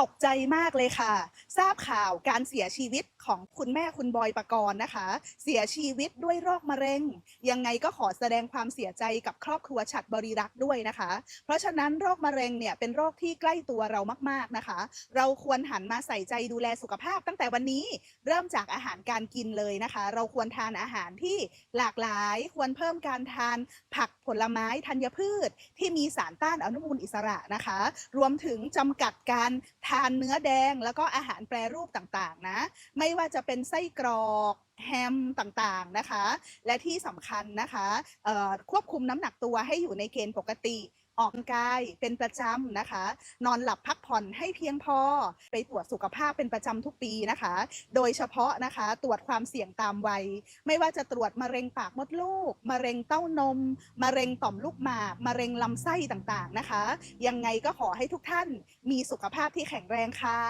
ตกใจมากเลยค่ะ ทราบข่าวการเสียชีวิตของคุณแม่คุณบอยปกรณ์นะคะ เสียชีวิตด้วยโรคมะเร็ง ยังไงก็ขอแสดงความเสียใจกับครอบครัวฉัดบริรักษ์ด้วยนะคะ เพราะฉะนั้นโรคมะเร็งเนี่ยเป็นโรคที่ใกล้ตัวเรามากๆนะคะ เราควรหันมาใส่ใจดูแลสุขภาพตั้งแต่วันนี้เริ่มจากอาหารการกินเลยนะคะ เราควรทานอาหารที่หลากหลายควรเพิ่มการทานผักผลไม้ธัญพืช ที่มีสารต้านอนุมูลอิสระนะคะ รวมถึงจำกัดการททานเนื้อแดงแล้วก็อาหารแปรรูปต่างๆนะ ไม่ว่าจะเป็นไส้กรอกแฮมต่างๆนะคะ และที่สำคัญนะคะควบคุมน้ำหนักตัวให้อยู่ในเกณฑ์ปกติ ออกกำลังกายเป็นประจำนะคะ นอนหลับพักผ่อนให้เพียงพอ ไปตรวจสุขภาพเป็นประจำทุกปีนะคะ โดยเฉพาะนะคะตรวจความเสี่ยงตามวัย ไม่ว่าจะตรวจมะเร็งปากมดลูก มะเร็งเต้านม มะเร็งต่อมลูกหมาก มะเร็งลำไส้ต่างๆนะคะ ยังไงก็ขอให้ทุกท่านมีสุขภาพที่แข็งแรงค่ะ